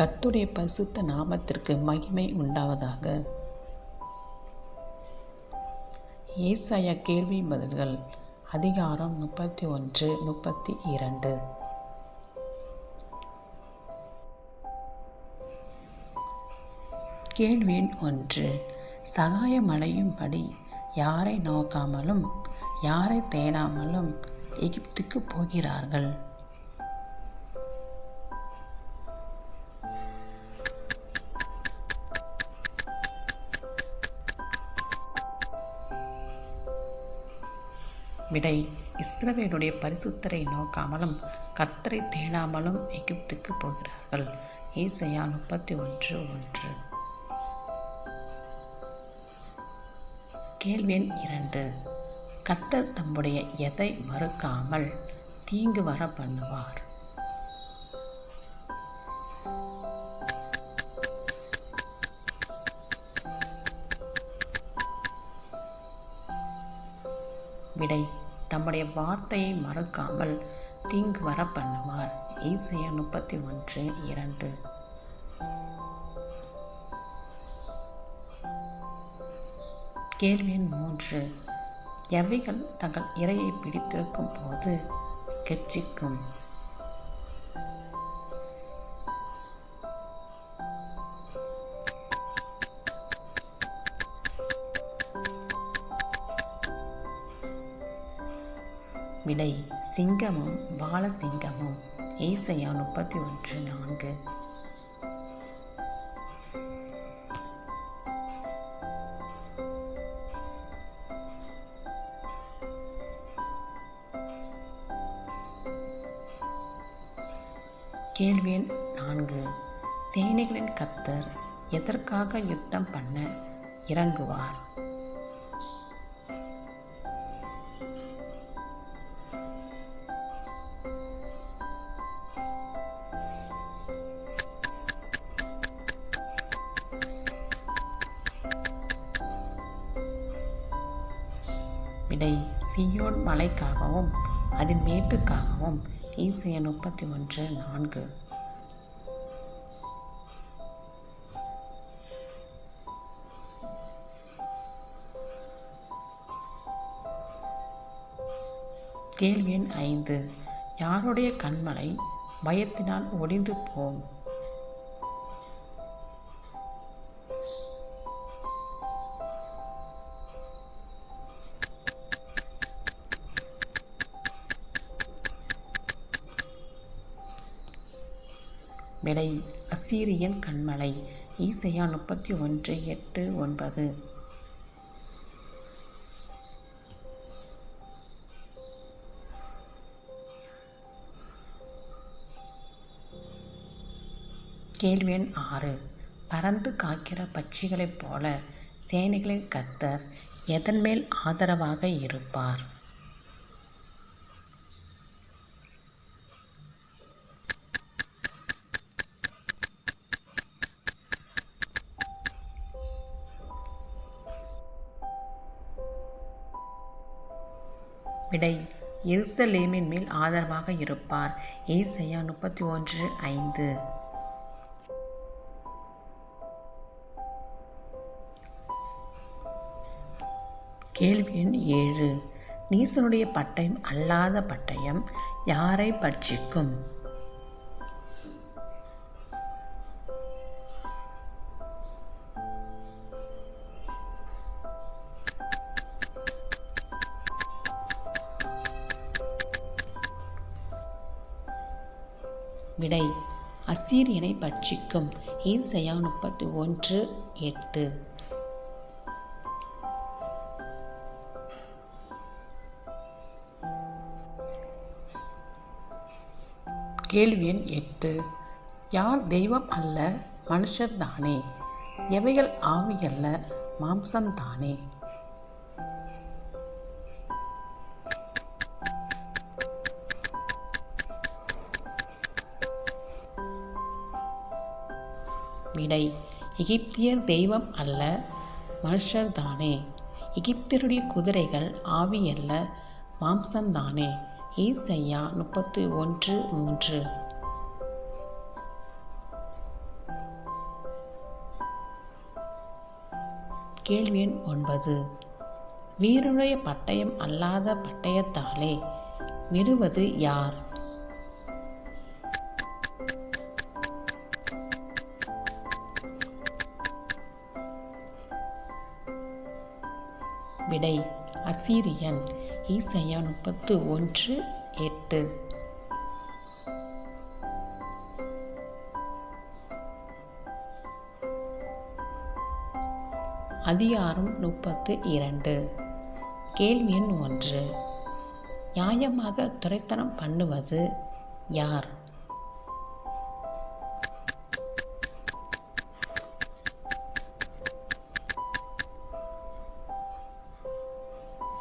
கர்த்துடைய பரிசுத்த நாமத்திற்கு மகிமை உண்டாவதாக. ஏசாய கேள்வி பதில்கள் அதிகாரம் முப்பத்தி ஒன்று முப்பத்தி இரண்டு. கேள்வி ஒன்று சகாயம் அடையும்படி யாரை நோக்காமலும் யாரை தேடாமலும் எகிப்துக்கு போகிறார்கள்? விடை. இஸ்ரவேலுடைய பரிசுத்தரை நோக்காமலும் கத்தரை தேடாமலும் எகிப்துக்கு போகிறார்கள். ஈசையா முப்பத்தி ஒன்று. ஒன்று கேள்வி எண் இரண்டு. கத்தர் தம்முடைய எதை மறுக்காமல் தீங்கு வர பண்ணுவார்? வார்த்தையை மறக்காமல் தீங்கு வர பண்ணுவார். ஈசைய முப்பத்தி ஒன்று இரண்டு. கேள்வி மூன்று. எவைகள் தங்கள் இரையை பிடித்திருக்கும் போது கெர்ச்சிக்கும் பாலசிங்கமும் ஏசையா முப்பத்தி ஒன்று நான்கு. கேள்வி நான்கு. சேனைகளின் கத்தர் எதற்காக யுத்தம் பண்ண இறங்குவார்? சீயோன் மலைக்காகவும் அதன் மேட்டுக்காகவும் ஈசைய முப்பத்தி ஒன்று நான்கு. கேள்வி எண் ஐந்து. யாருடைய கண்மலை பயத்தினால் ஒடிந்து போம்? விடை. அசீரியன் கண்மலை. ஈசையா முப்பத்தி ஒன்று எட்டு ஒன்பது. கேள்வி எண் ஆறு. பறந்து காக்கிற பட்சிகளைப் போல சேனைகளின் கர்த்தர் எதன் மேல் ஆதரவாக இருப்பார்? விடை. எருசலேமின் மேல் ஆதரவாக இருப்பார். ஏசையா முப்பத்தி ஒன்று ஐந்து. கேள்வி எண் ஏழு. நீசனுடைய பட்டயம் அல்லாத பட்டயம் யாரை பட்சிக்கும்? அசீரியனை பட்சிக்கும். ஈசையா முப்பத்தி ஒன்று எட்டு. கேள்வி எண் எட்டு. யார் தெய்வம் அல்ல? மனுஷர் தானே. எவைகள் ஆவி அல்ல எகிப்தியர் தெய்வம் அல்ல மனுஷர் தானே. எகிப்தியருடைய குதிரைகள் ஆவி அல்ல மாம்சம்தானே. ஈசையா முப்பத்தி ஒன்று மூன்று. கேள்வி எண் ஒன்பது. வீரனுடைய பட்டயம் அல்லாத பட்டயத்தாலே விடுவது யார்? விடை அசீரியன் ஈசையா முப்பத்து ஒன்று எட்டு. அதிகாரம் முப்பத்து இரண்டு. கேள்வி எண் ஒன்று. நியாயமாக துரைத்தனம் பண்ணுவது யார்?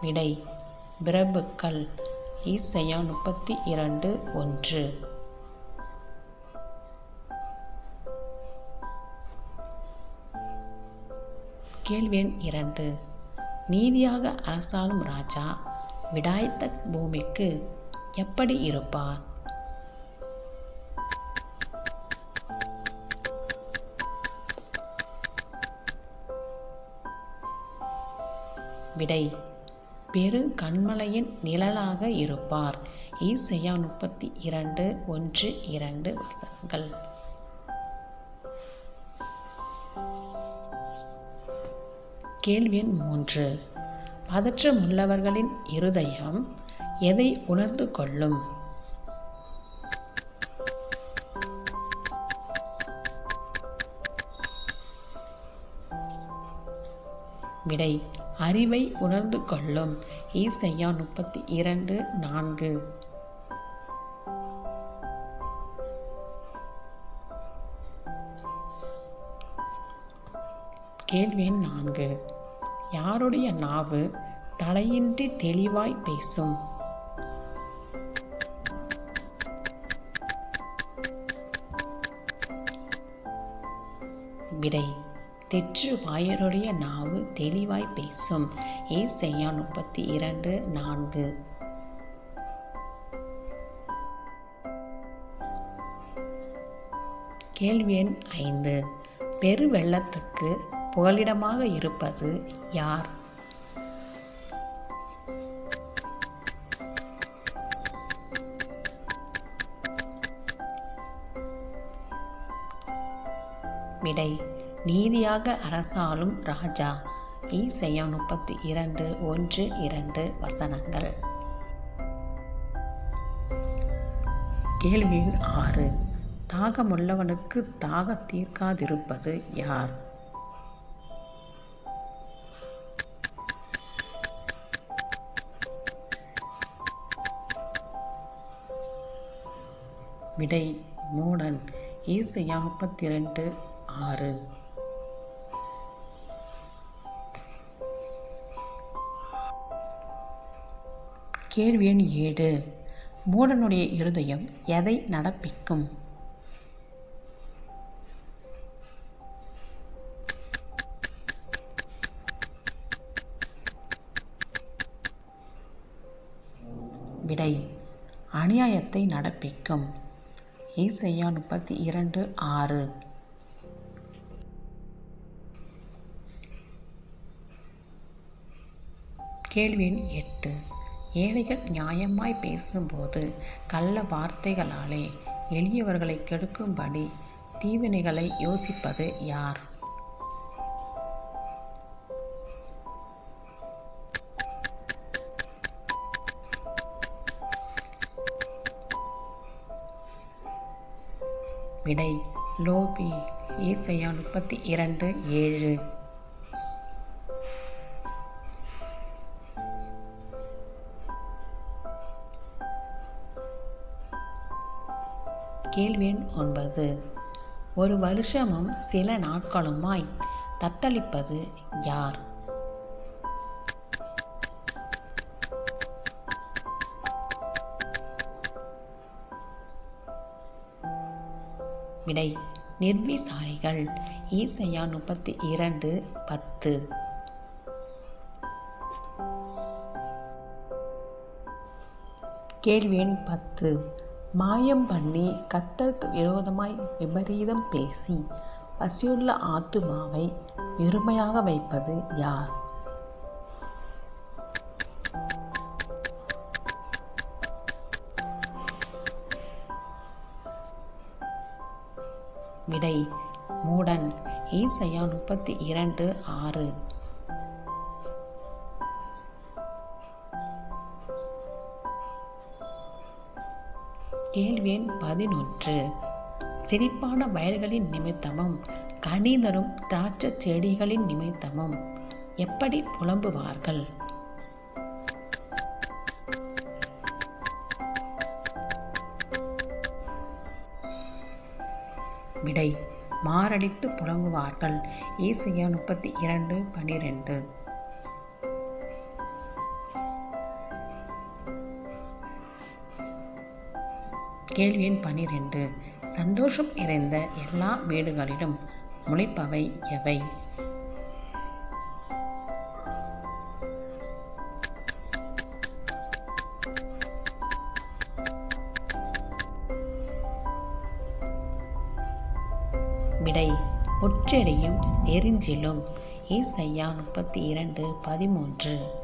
விடை பிரபுக்கள் ஈசையா முப்பத்தி இரண்டு ஒன்று. கேள்வி எண் இரண்டு. நீதியாக அரசாளும் ராஜா விடாய்த்த பூமிக்கு எப்படி இருப்பார்? விடை. பெருங்கண்மலையின் நிழலாக இருப்பார். ஈசையா முப்பத்தி இரண்டு ஒன்று இரண்டு வசனங்கள். கேள்வி எண் மூன்று. பதற்றமுள்ளவர்களின் இருதயம் எதை உணர்ந்து கொள்ளும்? விடை அறிவை உணர்ந்து கொள்ளும். ஈசையா முப்பத்தி இரண்டு நான்கு. கேள்வி எண் நான்கு. யாருடைய நாவு தலையின்றி தெளிவாய் பேசும்? விடை. தெற்று வாயருடைய நாவு தெளிவாய் பேசும். ஏசையா முப்பத்தி இரண்டு நான்கு. கேள்வி எண் ஐந்து. பெருவெள்ளத்துக்கு புகலிடமாக இருப்பது யார்? விடை நீதியாக அரசாளும் ராஜா. ஈசையா முப்பத்தி இரண்டு ஒன்று இரண்டு வசனங்கள். கேள்வி ஆறு. தாகமுள்ளவனுக்கு தாக தீர்க்காதிருப்பது யார்? விடை மூடன். ஈசையா முப்பத்தி இரண்டு ஆறு. கேள்வி எண் ஏழு மூடனுடைய இருதயம் எதை நடப்பிக்கும்? விடை அநியாயத்தை நடப்பிக்கும். ஈசையா முப்பத்தி இரண்டு ஆறு. கேள்வி எண் எட்டு. ஏழைகள் நியாயமாய் பேசும்போது கள்ள வார்த்தைகளாலே எளியவர்களை கெடுக்கும்படி தீவினைகளை யோசிப்பது யார்? விடை லோபி ஈசையா முப்பத்தி இரண்டு ஏழு. கேள்வி எண் ஒன்பது. ஒரு வருஷமும் சில நாட்களுமாய் தத்தளிப்பது யார்? விடை நிர்விசாரிகள் ஈசையா முப்பத்தி இரண்டு பத்து. கேள்வி எண் பத்து. மாயம் பண்ணி கத்தருக்கு விரோதமாய் விபரீதம் பேசி பசியுள்ள ஆத்துமாவை வெறுமையாக வைப்பது யார்? விடை மூடன் ஈசையா முப்பத்தி இரண்டு ஆறு. கேள்வி எண் பதினொன்று. செழிப்பான வயல்களின் நிமித்தமும் கணிதரும் திராட்சைச் செடிகளின் நிமித்தமும் எப்படி புலம்புவார்கள்? விடை மாரடித்து புலம்புவார்கள். ஈசியா முப்பத்தி இரண்டு பனிரெண்டு. கேள்வி எண் பனிரெண்டு. சந்தோஷம் நிறைந்த எல்லா வீடுகளிலும் முளைப்பவை எவை? விடை. முச்செடியும் எரிஞ்சிலும் இசையா முப்பத்தி இரண்டு பதிமூன்று.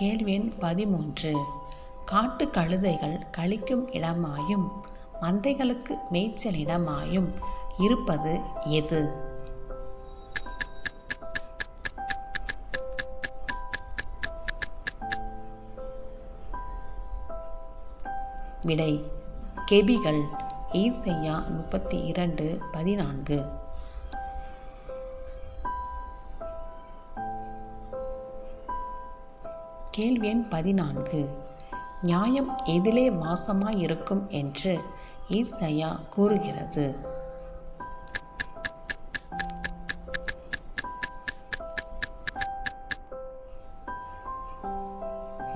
கேள்வி எண் பதிமூன்று. காட்டு கழுதைகள் கழிக்கும் இடமாயும் மந்தைகளுக்கு மேய்ச்சல் இடமாயும் இருப்பது எது? விடை கெபிகள் ஈசையா முப்பத்தி இரண்டு பதினான்கு. கேள்வி எண் பதினான்கு. நியாயம் எதிலே வாசமாயிருக்கும் என்று ஈசையா கூறுகிறது.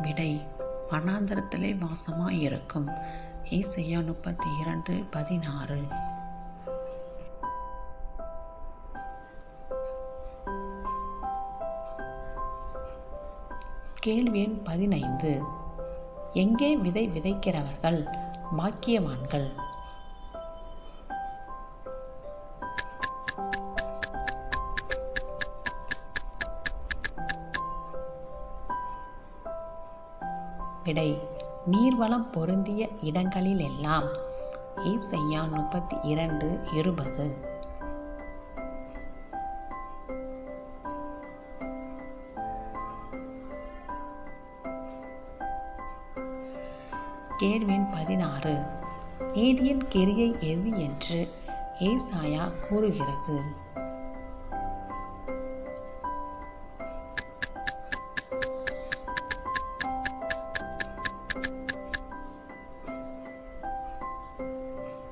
விடை வனாந்தரத்திலே வாசமாயிருக்கும். ஈசையா முப்பத்தி இரண்டு பதினாறு. கேள்வி எண் பதினைந்து. எங்கே விதை விதைக்கிறவர்கள்? பாக்கியவான்கள் விடை நீர்வளம் பொருந்திய இடங்களிலெல்லாம். ஈசையா முப்பத்தி இரண்டு இருபது. கேள்வின் பதினாறு. நீதியின் கிரியை எது என்று ஏசாயா கூறுகிறது.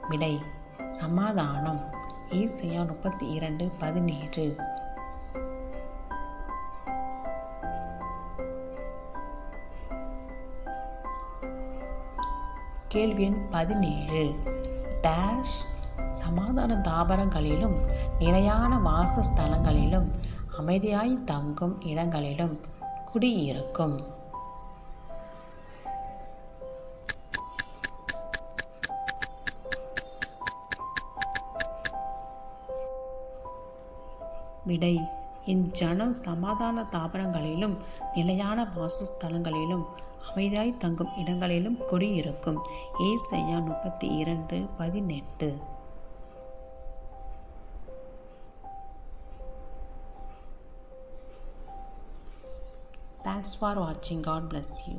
விடை சமாதானம் ஈசையா முப்பத்தி இரண்டு பதினேழு. கேள்வி எண் பதினேழு. டேஷ் சமாதான தாபரங்களிலும் நிலையான வாசஸ்தலங்களிலும் அமைதியாய் தங்கும் இடங்களிலும் குடியிருக்கும். விடை இஞ்சனம் சமாதான தாபரங்களிலும் நிலையான வாசஸ்தலங்களிலும் அமைதியாய் தங்கும் இடங்களிலும் குடியிருக்கும். ஏசையா முப்பத்தி இரண்டு பதினெட்டு. தேங்க்ஸ் ஃபார் வாட்சிங் காட் பிளஸ் யூ